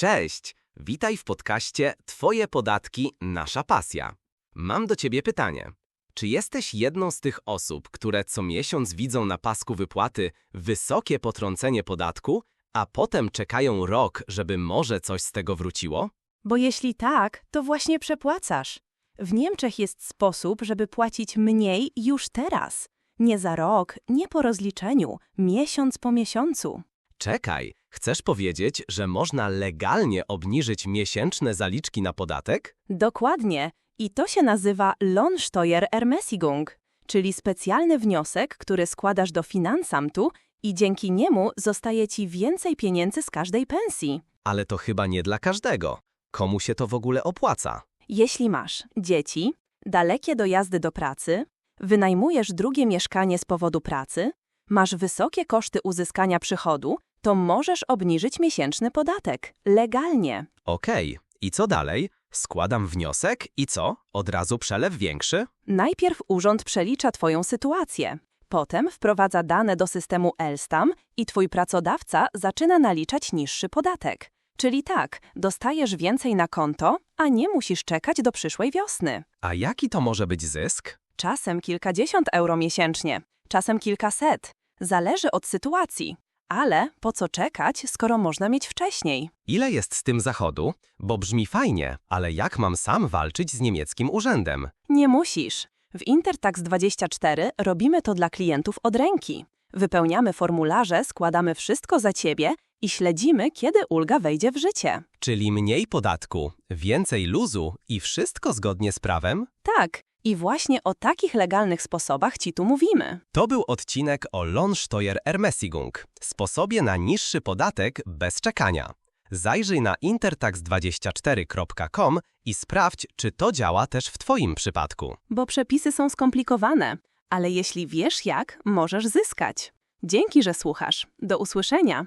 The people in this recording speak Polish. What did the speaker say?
Cześć! Witaj w podcaście Twoje podatki, nasza pasja. Mam do Ciebie pytanie. Czy jesteś jedną z tych osób, które co miesiąc widzą na pasku wypłaty wysokie potrącenie podatku, a potem czekają rok, żeby może coś z tego wróciło? Bo jeśli tak, to właśnie przepłacasz. W Niemczech jest sposób, żeby płacić mniej już teraz. Nie za rok, nie po rozliczeniu, miesiąc po miesiącu. Czekaj, chcesz powiedzieć, że można legalnie obniżyć miesięczne zaliczki na podatek? Dokładnie. I to się nazywa Lohnsteuerermäßigung, czyli specjalny wniosek, który składasz do Finansamtu i dzięki niemu zostaje ci więcej pieniędzy z każdej pensji. Ale to chyba nie dla każdego. Komu się to w ogóle opłaca? Jeśli masz dzieci, dalekie dojazdy do pracy, wynajmujesz drugie mieszkanie z powodu pracy, masz wysokie koszty uzyskania przychodu, to możesz obniżyć miesięczny podatek legalnie. Okej, i co dalej? Składam wniosek i co? Od razu przelew większy? Najpierw urząd przelicza Twoją sytuację. Potem wprowadza dane do systemu Elstam i Twój pracodawca zaczyna naliczać niższy podatek. Czyli tak, dostajesz więcej na konto, a nie musisz czekać do przyszłej wiosny. A jaki to może być zysk? Czasem kilkadziesiąt euro miesięcznie, czasem kilkaset. Zależy od sytuacji. Ale po co czekać, skoro można mieć wcześniej? Ile jest z tym zachodu? Bo brzmi fajnie, ale jak mam sam walczyć z niemieckim urzędem? Nie musisz. W Intertax24 robimy to dla klientów od ręki. Wypełniamy formularze, składamy wszystko za ciebie i śledzimy, kiedy ulga wejdzie w życie. Czyli mniej podatku, więcej luzu i wszystko zgodnie z prawem? Tak, i właśnie o takich legalnych sposobach ci tu mówimy. To był odcinek o Lohnsteuerermäßigung, sposobie na niższy podatek bez czekania. Zajrzyj na intertax24.com i sprawdź, czy to działa też w Twoim przypadku. Bo przepisy są skomplikowane, ale jeśli wiesz jak, możesz zyskać. Dzięki, że słuchasz. Do usłyszenia.